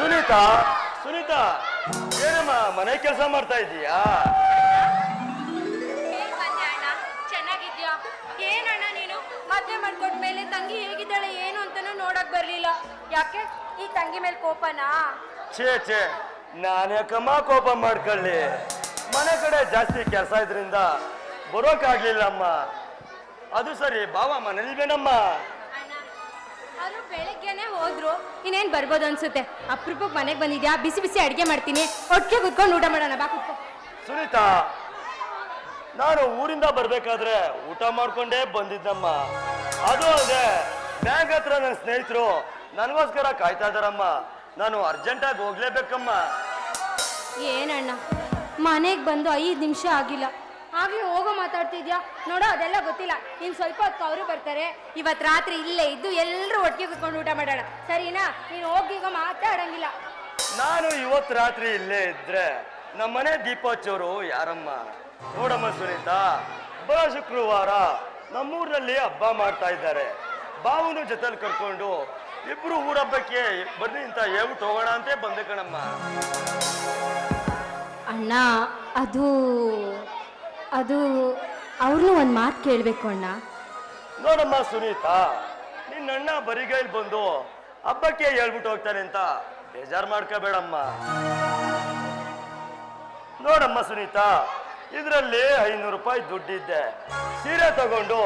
ಸುನೀತಾ ಸುನೀತಾ ಏನಮ್ಮ ಮನೆ ಕೆಲಸ ಮಾಡ್ತಾ ಇದೀಯಾ ಏನ್ ಬಂದೆ ಅಣ್ಣ ಚೆನ್ನಾಗಿದ್ಯಾ? ಏನಣ್ಣ ನೀನು? ಮದ್ವೆ ಮಾಡ್ಕೊಟ್ಮೇಲೆ ತಂಗಿ ಹೇಗಿದ್ದಾಳೆ ಏನು ಅಂತಾನೂ ನೋಡಕ್ ಬರ್ಲಿಲ್ಲ. ಯಾಕೆ? ಈ ತಂಗಿ ಮೇಲೆ ಕೋಪನಾ? ಛೇ ಛೇ ನಾನು ಯಾಕಮ್ಮ ಕೋಪ ಮಾಡ್ಕೊಳ್ಳಿ? ಮನೆ ಕಡೆ ಜಾಸ್ತಿ ಕೆಲಸ ಇದ್ರಿಂದ ಬರೋಕ್ಕಾಗ್ಲಿಲ್ಲಮ್ಮ ಅದು ಸರಿ ಬಾವ ಮನೇಲಿವೇನಮ್ಮ ಅಣ್ಣ ಅವರು ಬೆಳಗ್ಗೆನೆ ಹೋದ್ರು ಇನ್ನೇನ್ ಬರ್ಬೋದು ಅನ್ಸುತ್ತೆ. ಅಪ್ರೂಪಕ್ಕೆ ಮನೆಗೆ ಬಂದಿದ್ಯಾ? ಬಿಸಿ ಬಿಸಿ ಅಡಿಗೆ ಮಾಡ್ತೀನಿ. ಒಟ್ಟಿಗೆ ಕುತ್ಕೊಂಡು ಊಟ ಮಾಡೋಣ ಬಾ ಕುತ್ಕೋ. ಸುನೀತಾ ನಾನು ಊರಿಂದ ಬರ್ಬೇಕಾದ್ರೆ ಊಟ ಮಾಡ್ಕೊಂಡೇ ಬಂದಿದ್ದಮ್ಮ. ಅದು ಅಲ್ಲದೆ ಬ್ಯಾಂಕ್ ಹತ್ರ ನನ್ನ ಸ್ನೇಹಿತರು ನನಗೋಸ್ಕರ ಕಾಯ್ತಾ ಇದಾರಮ್ಮ ನಾನು ಅರ್ಜೆಂಟಾಗಿ ಹೋಗ್ಲೇಬೇಕಮ್ಮ. ಏನಣ್ಣ ಮನೆಗೆ ಬಂದು ಐದು ನಿಮಿಷ ಆಗಿಲ್ಲ. ಆಗ್ಲೇ ಹೋಗೋ ಮಾತಾಡ್ತಿದ್ಯಾ? ನೋಡೋ ಅದೆಲ್ಲ ಗೊತ್ತಿಲ್ಲ. ನೀನು ಸ್ವಲ್ಪ ಹೊತ್ತು ಅವರು ಬರ್ತಾರೆ. ಇವತ್ತು ರಾತ್ರಿ ಇಲ್ಲೇ ಇದ್ದು ಎಲ್ಲರೂ ಒಟ್ಟಿಗೆ ಕುತ್ಕೊಂಡು ಊಟ ಮಾಡೋಣ. ಸರಿನಾ? ನೀನು ಹೋಗಿ ಈಗ ಮಾತಾಡಂಗಿಲ್ಲ. ನಾನು ಇವತ್ತು ರಾತ್ರಿ ಇಲ್ಲೇ ಇದ್ರೆ ನಮ್ಮನೆ ದೀಪಾಚೋರು ಯಾರಮ್ಮ? ನೋಡಮ್ಮ ಸುನೀತಾ ಬರೋ ಶುಕ್ರವಾರ. ನಮ್ಮೂರಲ್ಲಿ ಹಬ್ಬ ಮಾಡ್ತಾ ಇದ್ದಾರೆ. ಬಾವನು ಜೊತೆಲಿ ಕರ್ಕೊಂಡು ಇಬ್ರು ಊರಬ್ಬಕ್ಕೆ ಬನ್ನಿ ಅಂತ ಹೇಳ್ಬಿಟ್ಟು ಹೋಗೋಣ ಅಂತ ಬಂದೆ ಕಣಮ್ಮ. ಅಣ್ಣ ಅದು ಅದು ಅವ್ರನ್ನೂ ಒಂದು ಮಾತು ಕೇಳಬೇಕು ಅಣ್ಣ. ನೋಡಮ್ಮ ಸುನೀತಾ ನಿನ್ನ ಅಣ್ಣ ಬರಿಗೈಲ್ ಬಂದು ಹಬ್ಬಕ್ಕೆ ಹೇಳ್ಬಿಟ್ಟು ಹೋಗ್ತಾನೆ ಅಂತ ಬೇಜಾರ್ ಮಾಡ್ಕೋಬೇಡಮ್ಮ. ನೋಡಮ್ಮ ಸುನೀತಾ, ಇದರಲ್ಲಿ ಐನೂರು ರೂಪಾಯಿ ದುಡ್ಡಿದ್ದೆ. ಸೀರೆ ತಗೊಂಡು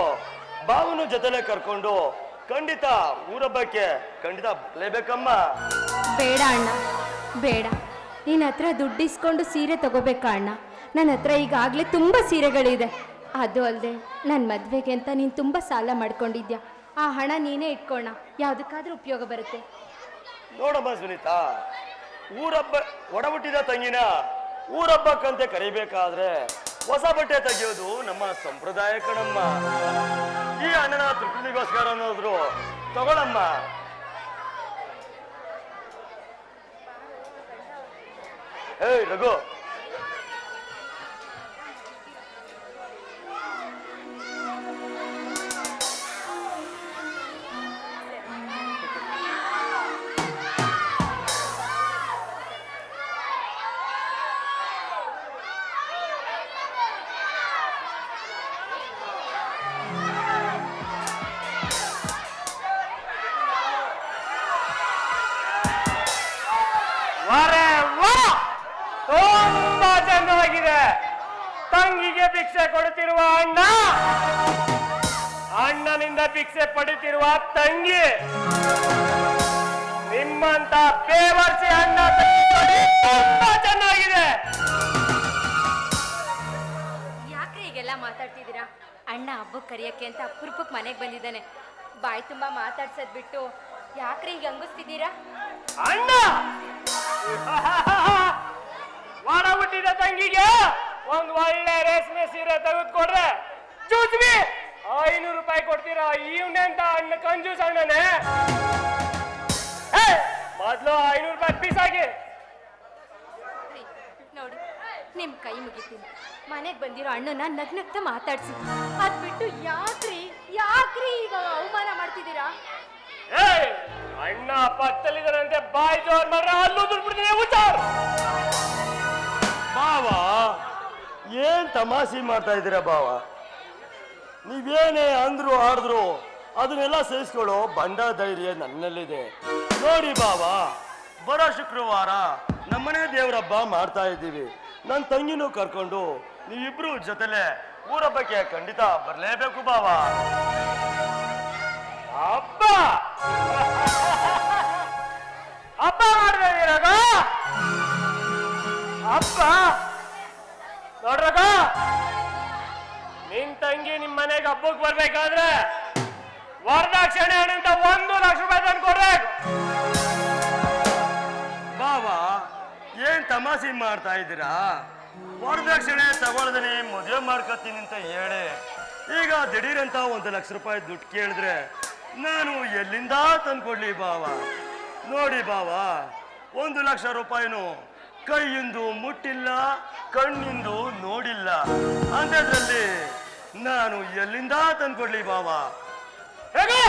ಬಾವನ ಜೊತೆಲೆ ಕರ್ಕೊಂಡು ಖಂಡಿತ ಊರಬ್ಬಕ್ಕೆ ಖಂಡಿತ ಬರಲೇಬೇಕಮ್ಮ. ಬೇಡ ಅಣ್ಣ, ಬೇಡ. ನಿನ್ನ ಹತ್ರ ದುಡ್ಡಿಸ್ಕೊಂಡು ಸೀರೆ ತಗೋಬೇಕಾ ಅಣ್ಣ. ನನ್ನ ಹತ್ರ ಈಗಾಗಲೇ ತುಂಬ ಸೀರೆಗಳಿದೆ. ಅದು ಅಲ್ಲದೆ ನನ್ನ ಮದುವೆಗೆ ಅಂತ ನೀನು ತುಂಬ ಸಾಲ ಮಾಡ್ಕೊಂಡಿದ್ಯಾ? ಆ ಹಣ ನೀನೇ ಇಟ್ಕೋಣ ಯಾವುದಕ್ಕಾದ್ರೂ ಉಪಯೋಗ ಬರುತ್ತೆ. ನೋಡಮ್ಮ ಸುನೀತಾ, ಊರಬ್ಬ ಒಡ ಹುಟ್ಟಿದ ತಂಗಿನ ಊರಬ್ಬಕ್ಕಂತೆ ಕರಿಬೇಕಾದ್ರೆ ಹೊಸ ಬಟ್ಟೆ ತೆಗೆಯೋದು ನಮ್ಮ ಸಂಪ್ರದಾಯ ಕಣಮ್ಮ. ಈ ಅಣ್ಣನ ತೃಪ್ತಿಗೋಸ್ಕರ ಅನ್ನೋದ್ರು ತಗೊಳಮ್ಮ. ಏಯ್ ರಘು ಭಿಕ್ಷೆ ಪಡಿತಿರುವ ತಂಗಿ. ನಿಮ್ಮಂತ ಪೇವರ್ಸಿ ಅಣ್ಣ ತುಂಬಾ ಚೆನ್ನಾಗಿದೆ. ಯಾಕೆ ಈಗೆಲ್ಲ ಮಾತಾಡ್ತಿದ್ದೀರಾ? ಅಣ್ಣ ಹಬ್ಬಕ್ಕೆ ಕರಿಯಕ್ಕೆ ಅಂತ ಅಪರೂಪಕ್ಕೆ ಮನೆಗೆ ಬಂದಿದ್ದಾನೆ. ಬಾಯಿ ತುಂಬಾ ಮಾತಾಡ್ಸದ್ ಬಿಟ್ಟು ಯಾಕ್ರಿ ಈಗ ಹಂಗಿಸ್ತಿದ್ದೀರಾ ಅಣ್ಣ! ವಾರ ಹುಟ್ಟಿದ ತಂಗಿಗೆ ಒಂದ್ ಒಳ್ಳೆ ರೇಷ್ಮೆ ಸೀರೆ ತೆಗೆದುಕೊಡ್ರೆ. ಚೂಚ್ವಿ ಐನೂರು ರೂಪಾಯಿ ಕೊಡ್ತೀರಾ? ಇವನೇ ಅಂತ ಅಣ್ಣ ಕಂಜೂಸ್ ಅಣ್ಣನೇ ಹೇ, ಮೊದ್ಲು ಐನೂರು ರೂಪಾಯಿ ಪೀಸ್ ಆಗಿ. ನೋಡಿ ನಿಮ್ ಕೈ ಮುಗಿತೀನಿ. ಮನೆಗೆ ಬಂದಿರೋ ಅಣ್ಣನ ನಗ್ನಗ್ತ ಮಾತಾಡ್ಸಿ. ಅದ್ ಬಿಟ್ಟು ಯಾಕ್ರಿ ಯಾಕ್ರಿ ಈಗ ಅವಮಾನ ಮಾಡ್ತಿದ್ದೀರಾ? ಏ ಅಣ್ಣ ಪಕ್ಕದಲ್ಲಿದ್ದಾರಂತೆ ಬಾಯಿ ಜೋರ್ ಮಾಡ್ರ ಅಲ್ಲೂ ದುಡ್ಬಿಡ್ತೀನಿ ಹುಚ್ಚಾರ್ ಬಾವ ಏನ್ ತಮಾಷೆ ಮಾಡ್ತಾ ಇದ್ದೀರಾ ಬಾವ? ನೀವೇನೇ ಅಂದ್ರು ಆಡಿದ್ರು, ಅದನ್ನೆಲ್ಲ ಸಹಿಸ್ಕೊಳ್ಳೋ ಬಂಡ ಧೈರ್ಯ ನನ್ನಲ್ಲಿದೆ. ನೋಡಿ ಬಾಬಾ ಬರೋ ಶುಕ್ರವಾರ ನಮ್ಮನೆ ದೇವ್ರ ಹಬ್ಬ ಮಾಡ್ತಾ ಇದ್ದೀವಿ. ನನ್ನ ತಂಗಿನೂ ಕರ್ಕೊಂಡು ನೀವಿಬ್ರು ಜೊತೆಲೆ ಊರಬ್ಬಕ್ಕೆ ಖಂಡಿತ ಬರಲೇಬೇಕು ಬಾವಾ. ಹಬ್ಬ! ಹಬ್ಬ ಮಾಡ್ತಾ ರಗ ಹಬ್ಬ! ನೋಡ್ರಾಗ? ನಿನ್ ತಂಗಿ ನಿಮ್ ಮನೆಗೆ ಹಬ್ಬಕ್ಕೆ ಬರ್ಬೇಕಾದ್ರೆ ವರದಕ್ಷಿಣೆ ಅಂತ ಒಂದು ಲಕ್ಷ ರೂಪಾಯಿ ತಂದು ಕೊಡ್ಬೇಕು. ಬಾಬಾ ಏನ್ ತಮಾಷೆ ಮಾಡ್ತಾ ಇದ್ದೀರಾ? ವರದಕ್ಷಿಣೆ ತಗೊಳ್ದೇನೆ ಮದುವೆ ಮಾಡ್ಕೊತೀನಿ ಅಂತ ಹೇಳಿ. ಈಗ ದಿಢೀರಂತ ಒಂದು ಲಕ್ಷ ರೂಪಾಯಿ ದುಡ್ಡು ಕೇಳಿದ್ರೆ ನಾನು ಎಲ್ಲಿಂದ ತಂದ್ಕೊಡ್ಲಿ ಬಾವ? ನೋಡಿ ಬಾವ, ಒಂದು ಲಕ್ಷ ರೂಪಾಯಿನೂ ಕೈಯಿಂದು ಮುಟ್ಟಿಲ್ಲ, ಕಣ್ಣಿಂದು ನೋಡಿಲ್ಲ. ಅಂಥದ್ರಲ್ಲಿ ನಾನು ಎಲ್ಲಿಂದ ತಂದ್ಕೊಡ್ಲಿ ಬಾವ? ಹೇಗೋ?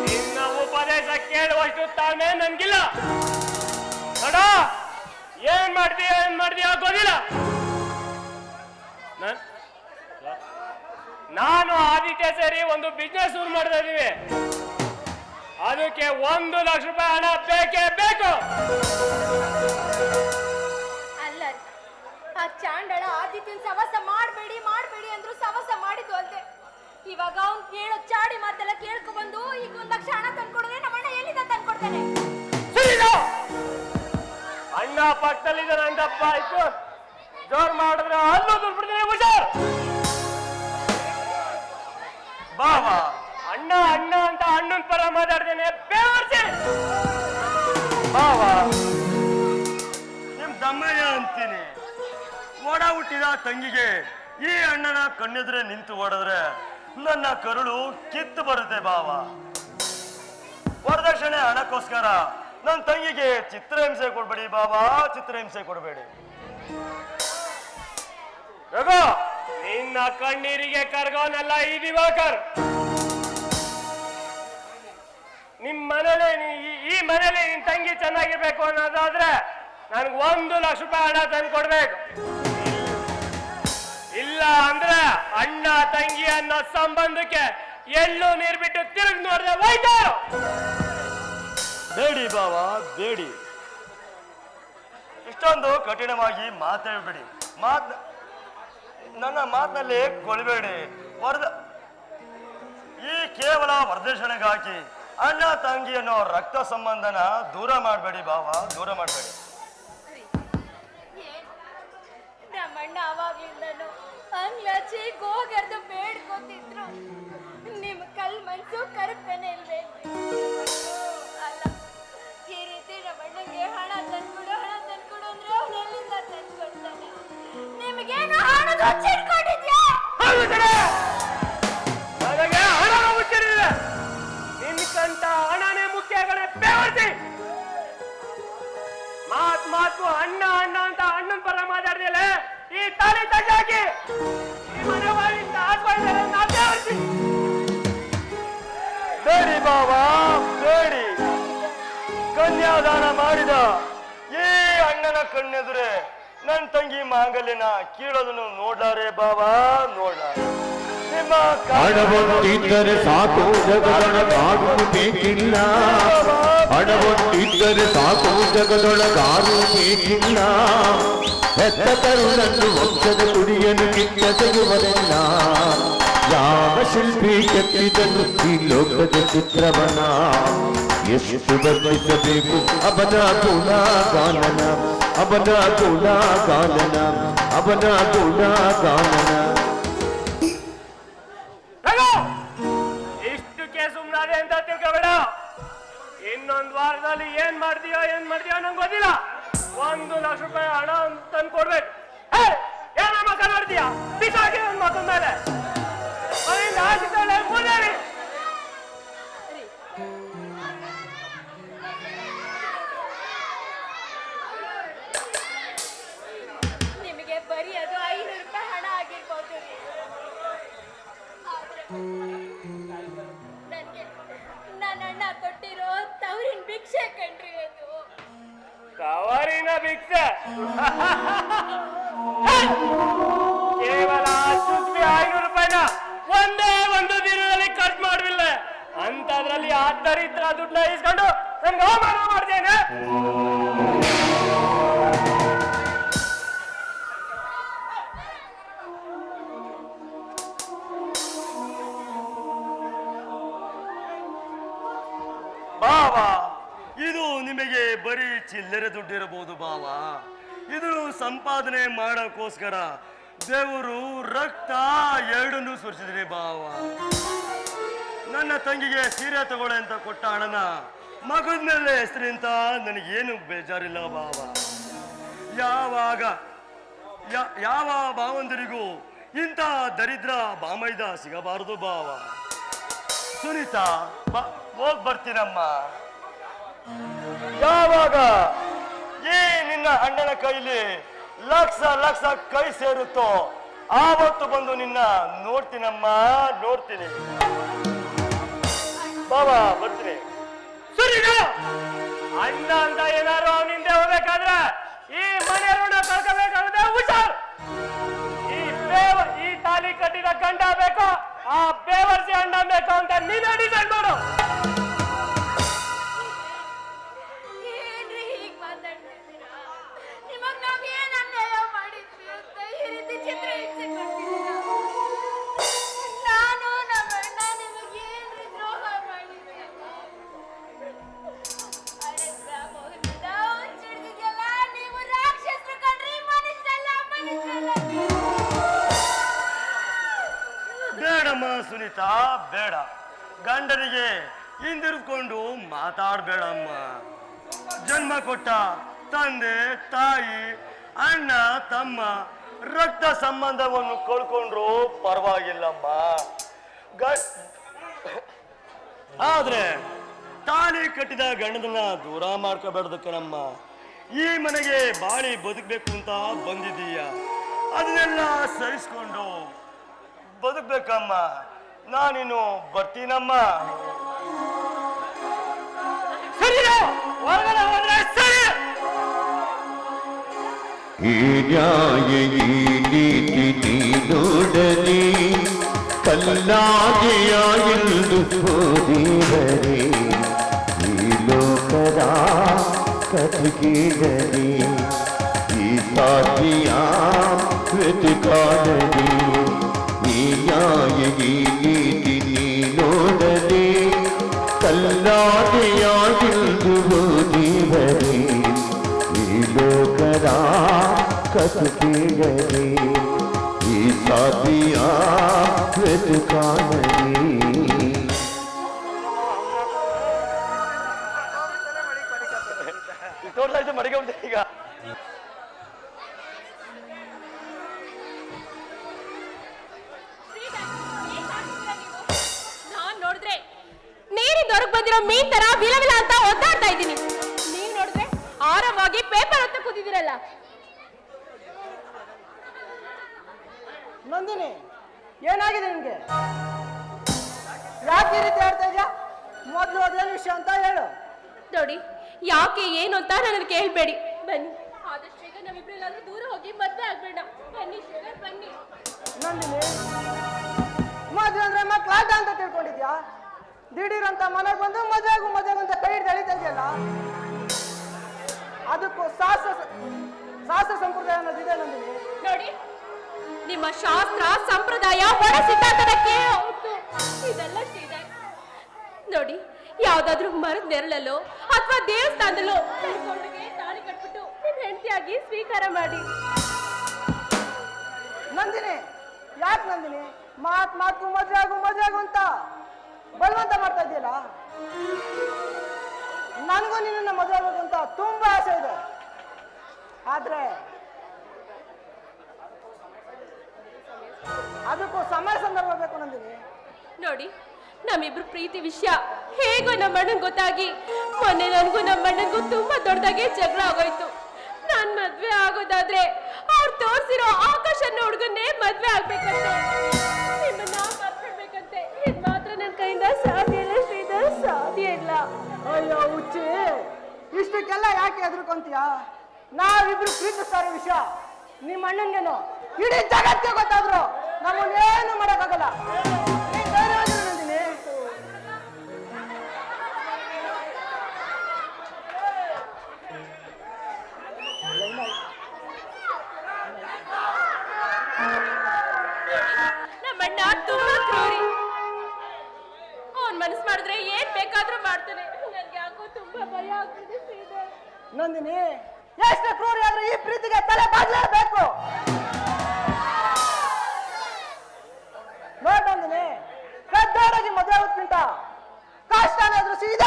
ನಿನ್ನ ಉಪದೇಶ ಕೇಳುವಷ್ಟು ತಾಳ್ಮೆ ನನ್ಗಿಲ್ಲ. ನೋಡ ಏನ್ ಮಾಡ್ತೀಯ ಏನ್ ಮಾಡ್ತೀಯ ಗೊತ್ತಿಲ್ಲ. ನನ್- ನಾನು ಆದಿತ್ಯ ಸೇರಿ ಒಂದು ಬಿಸ್ನೆಸ್ ಶುರು ಮಾಡ್ತಾ ಇದೀವಿ ಅದಕ್ಕೆ ಒಂದು ಲಕ್ಷ ರೂಪಾಯಿ ಹಣ ಬೇಕೇ ಬೇಕು. ಅಲ್ಲ ಆ ಚಾಂಡಳ ಆದಿತ್ಯನ ಸವಾಸ ಮಾಡಬೇಡಿ ಮಾಡಬೇಡಿ ಅಂದ್ರು ಸವಸ ಮಾಡಿದ್ದು ಅಲ್ದೆ. ಇವಾಗ ಅವ್ನ್ ಕೇಳೋ ಚಾಡಿ ಮಾತೆಲ್ಲ ಕೇಳ್ಕೊ ಬಂದು ಈಗ ಒಂದ್ ಲಕ್ಷ ಹಣ ತಂದ್ಕೊಡಿದ್ರೆ ನಮ್ಮಣ್ಣ ಎಲ್ಲಿಂದ ತಂದ್ಕೊಡ್ತಾನೆ? ಅಣ್ಣ ಪಕ್ಕದಲ್ಲಿದ್ದಾನೆ ಅಂದಪ್ಪ ಆಯ್ತು. ಜೋರ್ ಮಾಡಿದ್ರೆ ಅಲ್ಲೂ ದುಡ್ಬಿಡ್ತೀನಿ ಹುಷಾರ್! ಬಾವ ಅಣ್ಣ ಅಣ್ಣ ಅಂತ ಅಣ್ಣನ ಪರ ಮಾತಾಡ್ತೇನೆ ಬೇವರ್ಸಿ ಬಾವ. ನಿಮ್ ದಮ್ಮಯ್ಯ ಅಂತೀನಿ. ಓಡ ಹುಟ್ಟಿದ ತಂಗಿಗೆ. ಈ ಅಣ್ಣನ ಕಣ್ಣೆದ್ರೆ ನಿಂತು ಓಡಿದ್ರೆ ನನ್ನ ಕರುಳು ಕಿತ್ತು ಬರುತ್ತೆ ಬಾವ. ವರದಕ್ಷಿಣೆ ಹಣಕ್ಕೋಸ್ಕರ ನನ್ನ ತಂಗಿಗೆ ಚಿತ್ರಹಿಂಸೆ ಕೊಡ್ಬೇಡಿ ಬಾಬಾ ಚಿತ್ರಹಿಂಸೆ ಕೊಡಬೇಡಿ. ನಿನ್ನ ಕಣ್ಣೀರಿಗೆ ಕರ್ಗೋನಲ್ಲ ಈ ದಿವಾಕರ್. ನಿಮ್ ಮನೇಲೆ ಈ ಮನೇಲಿ ನಿನ್ ತಂಗಿ ಚೆನ್ನಾಗಿರ್ಬೇಕು ಅನ್ನೋದಾದ್ರೆ ನನ್ಗೆ ಒಂದು ಲಕ್ಷ ರೂಪಾಯಿ ಹಣ ತಂದು ಕೊಡ್ಬೇಕು ಇಲ್ಲ ಅಂದ್ರೆ ಅಣ್ಣ ತಂಗಿ ಅನ್ನೋ ಸಂಬಂಧಕ್ಕೆ ಎಲ್ಲೂ ನೀರ್ ಬಿಟ್ಟು ತಿರುಗಿ ನೋಡ್ದೆ ಹೋಯ್ತು. ಬೇಡಿ ಬಾವಾ ಬೇಡಿ. ಇಷ್ಟೊಂದು ಕಠಿಣವಾಗಿ ಮಾತಾಡಬೇಡಿ. ಮಾತ್ ನನ್ನ ಮಾತಿನಲ್ಲಿ ಕೊಳ್ಬೇಡಿ. ವರದ ಈ ಕೇವಲ ವರದಕ್ಷಿಣೆಗಾಗಿ ಅಣ್ಣ ತಂಗಿ ಅನ್ನೋ ರಕ್ತ ಸಂಬಂಧನ ದೂರ ಮಾಡಬೇಡಿ ಬಾವ ದೂರ ಮಾಡಬೇಡಿ. ನಮ್ಮಣ್ಣ ಅವಾಗ್ಲಿಂದನು ಅಂಗ್ಲಾಚಿ ಗೋಗರ್ದು ಬೇಡ್ಕೊತಿದ್ರು. ನಿಮ್ ಕಲ್ ಮನ್ಸು ಕರಗ್ತಾನೆ ಇಲ್ವೇನ್ರಿ ಬಾವ ಬೇಡಿ ಕನ್ಯಾದಾನ ಮಾಡಿದ ಈ ಅಣ್ಣನ ಕಣ್ಣೆದುರೆ ನನ್ನ ತಂಗಿ ಮಾಂಗಲ್ಯನ ಕೀಳೋದನ್ನು ನೋಡಾರೆ ಬಾವಾ ನೋಡಾರೆ ನಿಮ್ಮ ಹಣವೊಂದಿದ್ದರೆ ಸಾಕು ಜಗದೊಳಗಾರು ಬೇಕಿಲ್ಲ. ಸಾಕು ಜಗದೊಳಗಾರು ಬೇಕಿಲ್ಲ. ಹೆತ್ತ ತರುಣನ್ನು ವಂಶದ ಕುಡಿಯಲು ಕಿತ್ತ ತೆಗೆಯುವರೆಲ್ಲ ಯಾವ ಶಿಲ್ಪಿ ಕೆತ್ತಿದನು ಈ ಲೋಕದ ಚಿತ್ರವನ ಎಷ್ಟು ವರ್ಣಿಸಬೇಕು ಅವನ ಗುಣಗಾನನ ಅವನ ಗುಣಗಾನನ ಅವನ ಗುಣಗಾನನ ಅಂತದ್ರಲ್ಲಿ ಆ ದರಿದ್ರ ದುಡ್ಡನ್ನ ಇಸ್ಕೊಂಡು ನನ್ಗೆ ಅವಮಾನ ಮಾಡ್ತೇನೆ ಬಾವ, ಇದು ನಿಮಗೆ ಬರೀ ಚಿಲ್ಲರೆ ದುಡ್ಡಿರಬಹುದು ಬಾವಾ. ಇದು ಸಂಪಾದನೆ ಮಾಡೋಕ್ಕೋಸ್ಕರ ದೇವರು ರಕ್ತ ಎರಡನ್ನೂ ಸುರಿಸಿದ್ರಿ ಬಾವ. ನನ್ನ ತಂಗಿಗೆ ಸೀರೆ ತಗೊಳ್ಳೆ ಅಂತ ಕೊಟ್ಟ ಹಣನ ಮಗದ ಮೇಲೆ ಹೆಸರಿಂತ ನನಗೇನು ಬೇಜಾರಿಲ್ಲ ಬಾವ ಯಾವಾಗ ಯಾವ ಭಾವಂದರಿಗೂ ಇಂಥ ದರಿದ್ರ ಬಾಮೈದ ಸಿಗಬಾರದು ಬಾವ ಸುನೀತಾ ಹೋಗ್ ಬರ್ತೀನಮ್ಮ. ಯಾವಾಗ ಈ ನಿನ್ನ ಅಣ್ಣನ ಕೈಲಿ ಲಕ್ಷ ಲಕ್ಷ ಕೈ ಸೇರುತ್ತೋ, ಆವತ್ತು ಬಂದು ನಿನ್ನ ನೋಡ್ತೀನಮ್ಮ, ನೋಡ್ತೀನಿ. ಬಾಬಾ ಬರ್ತೀನಿ. ಸರಿ ಅಣ್ಣ ಅಂತ ಏನಾರು ಅವನಿಂದ ಹೋಗ್ಬೇಕಾದ್ರೆ ಈ ಮನೆ ಋಣ ಕಳ್ಕೋಬೇಕಾದ್ರೆ ಹುಷಾರ್. ಈ ಬೇವ ಈ ತಾಲಿ ಕಟ್ಟಿದ ಗಂಡ ಬೇಕು ಆ ಬೇವರ್ಸಿ ಅಣ್ಣ ಬೇಕು ಅಂತ ನೀನೇ ಡಿಸೈಡ್ ಮಾಡು. ಏನ್ರಿ ಹೀಗ್ ಮಾತಾಡ್ತಿದ್ದೀರಾ ನಿಮಗ್ ನಾವ್ ಏನ್ ಅನ್ಯಾಯ ಮಾಡಿದ್ವಿ ಅಂತ ಈ ರೀತಿ ಚಿತ್ರ ಸುನೀತಾ ಬೇಡ. ಗಂಡನಿಗೆ ಹಿಂದಿರ್ಕೊಂಡು ಮಾತಾಡಬೇಡಮ್ಮ. ಜನ್ಮ ಕೊಟ್ಟ ತಂದೆ, ತಾಯಿ, ಅಣ್ಣ, ತಮ್ಮ ರಕ್ತ ಸಂಬಂಧವನ್ನು ಕಳ್ಕೊಂಡ್ರು ಪರವಾಗಿಲ್ಲಮ್ಮ. ಆದ್ರೆ ತಾಳಿ ಕಟ್ಟಿದ ಗಂಡದನ್ನ ದೂರ ಮಾಡ್ಕೋಬೇಡ್ದು ಕಣಮ್ಮ ಈ ಮನೆಗೆ ಬಾಳಿ ಬದುಕಬೇಕು ಅಂತ ಬಂದಿದೀಯ ಅದನ್ನೆಲ್ಲ ಸಹಿಸ್ಕೊಂಡು ಬದುಕ್ಬೇಕಮ್ಮ. ನಾನಿನ್ನು ಬರ್ತೀನಮ್ಮ. ಈ ನ್ಯಾಯ ಈ ನೀತಿ ನೀನೊಡನೆ ಕಲ್ಲಾಗೆಯ ಎಂದು ಓದಿದರೆ ಈ ಲೋಕದ ಕಥೆಗೀಡನೆ ಈ ಸಾಧ್ಯ ಕಾಣನೆ ಈ ನ್ಯಾಯ ಈ ನೀತಿ ನೀನೊಡನೆ ಕಲ್ಲಾಗೆಯ ಎಂದು ಓದಿದರೆ ಈ ಲೋಕದ ಕಥೆಗೀಡನೆ ಈ ಸಾಧ್ಯ ಕಾಣನೆ ತೋಟದ ಮಡಿಗೆ ಮೀನ್ ತರ ವಿಲ ವಿಲ ಅಂತ ಒದ್ದಾಡ್ತಾ ಇದ್ದೀನಿ. ನೀವ್ ನೋಡಿದ್ರೆ ಆರಾಮಾಗಿ ಪೇಪರ್ ಅಂತ ಕೂತಿದ್ದೀರಲ್ಲ. ನಂದಿನಿ ಏನಾಗಿದೆ ನಿಮ್ಗೆ? ಯಾಕೆ ಈ ರೀತಿ ಆಡ್ತಾ ಇದೆಯಾ? ಮೊದಲು ಅದೇನು ವಿಷಯ ಅಂತ ಹೇಳು. ನೋಡಿ ಯಾಕೆ ಏನು ಅಂತ ನನ್ನ ಕೇಳ್ಬೇಡಿ. ಬನ್ನಿ. ಆದಷ್ಟು ಈಗ ಎಲ್ಲಾದ್ರೂ ದೂರ ಹೋಗಿ ಮದ್ವೆ ಆಗ್ಬೇಡ. ಬನ್ನಿ ಶುಗರ್ ಬನ್ನಿ. ನಂದಿನಿ ಮದ್ವೆ ಅಂದ್ರೆ ಮಕ್ಕಳಾಟ ಅಂತ ತಿಳ್ಕೊಂಡಿದ್ಯಾ? ದಿಢೀರ್ ಮನಗೆ ಬಂದು ಮಜಾಗು ಮಜಾಗು ಅಂತ ಕೈ ಹಿಡಿದು ಇದೆಯಲ್ಲ? ಅದಕ್ಕೂ ಶಾಸ್ತ್ರ ಶಾಸ್ತ್ರ ಸಂಪ್ರದಾಯ ಅನ್ನೋದಿದೆ ನಂದಿನಿ. ನೋಡಿ ನಿಮ್ಮ ಶಾಸ್ತ್ರ ಸಂಪ್ರದಾಯ ಹೊರ ಸಿದ್ಧಾಂತಕ್ಕೆ ಹೌದು. ಇದೆಲ್ಲ ಇದೆ ನೋಡಿ ಯಾವ್ದಾದ್ರೂ ಮರದ ನೆರಳಲ್ಲೋ ಅಥವಾ ದೇವಸ್ಥಾನದಲ್ಲೋ ಕರ್ಕೊಂಡೋಗಿ ತಾಳಿ ಕಟ್ಬಿಟ್ಟು ನಿಮ್ ಹೆಂಡತಿಯಾಗಿ ಸ್ವೀಕಾರ ಮಾಡಿ. ನಂದಿನಿ ಯಾಕೆ ನಂದಿನಿ? ಮಾತ್ ಮಾತು ಮಜಾಗು ಮಜಾಗು ಅಂತ. ಬಲವಂತ ಮಾಡ್ತಾ ಇದೆಯಲ್ಲ ನನಗೂ ನಿನ್ನ ಮದುವೆ ಆಗಬೇಕು ಅಂತ ತುಂಬಾ ಆಸೆ ಇದೆ. ಆದ್ರೆ ಅದಕ್ಕೂ ಸಮಯ ಸಂದರ್ಭ ಬೇಕು ನಂದಿನಿ. ನೋಡಿ, ನಮ್ಮಿಬ್ರು ಪ್ರೀತಿ ವಿಷಯ ಹೇಗೋ ನಮ್ಮ ಗೊತ್ತಾಗಿ, ಮೊನ್ನೆ ನನಗೂ ನಮ್ಮ ಅಣ್ಣನ್ಗೂ ತುಂಬಾ ದೊಡ್ಡದಾಗಿ ಜಗಳ ಆಗೋಯ್ತು. ನಾನ್ ಮದ್ವೆ ಆಗೋದಾದ್ರೆ ಅವ್ರು ತೋರ್ಸಿರೋ ಆಕಾಶ ಹುಡುಗನ್ನೇ ಮದ್ವೆ ಆಗ್ಬೇಕಂತ. ನಿಮ್ಮನ್ನ ಅಯ್ಯೋ, ಹುಚ್ಚಿ. ಇಷ್ಟಕ್ಕೆಲ್ಲ ಯಾಕೆ ಹೆದರ್ಕೊಂತೀಯ? ನಾವಿಬ್ರು ಪ್ರೀತಿಸ್ತಾರ ವಿಷಯ ನಿಮ್ಮ ಅಣ್ಣನ್ಗೇನು ಇಡೀ ಜಗತ್ತಿಗೆ ಗೊತ್ತಾದ್ರು. ನಮ್ಮನ್ನೇನು ಮಾಡಕ್ಕಾಗಲ್ಲ.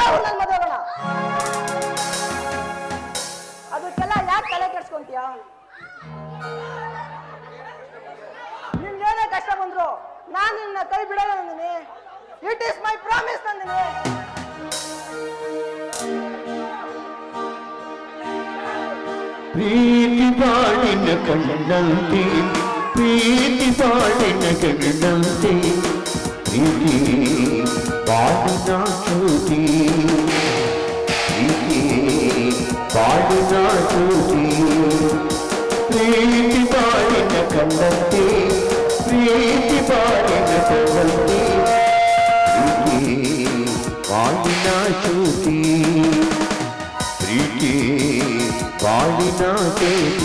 ಹುಡುಗನ ಮದುವೆಗೋಣ ಅದಕ್ಕೆಲ್ಲ ಯಾಕೆ ತಲೆ ಕೆಡ್ಸ್ಕೊಂತೀಯ? ನಿನ್ಗೇನೇ ಕಷ್ಟ ಬಂದ್ರು, ನಾನು ನಿನ್ನ ಕೈ ಬಿಡಲ್ಲ Nandini. It is my promise Nandini. ಪ್ರೀತಿ ಬಾಳಿನ ಕಣ್ಣಂತೆ, ಪ್ರೀತಿ ಬಾಳಿನ ಕಣ್ಣಂತೆ, ಪ್ರೀತಿ ಬಾಳಿನ ಜ್ಯೋತಿ ಪ್ರೀತಿ ಬಾಳಿನ ಜ್ಯೋತಿ ಪ್ರೀತಿ ಬಾಳಿನ ಕಣ್ಣಂತೆ ಪ್ರೀತಿ ಬಾಳಿನ ಕಣ್ಣಂತೆ ಪ್ರೀತಿ ಬಾಳಿನ ಜ್ಯೋತಿ ಪ್ರೀತಿ ಬಾಳಿನ ಜ್ಯೋತಿ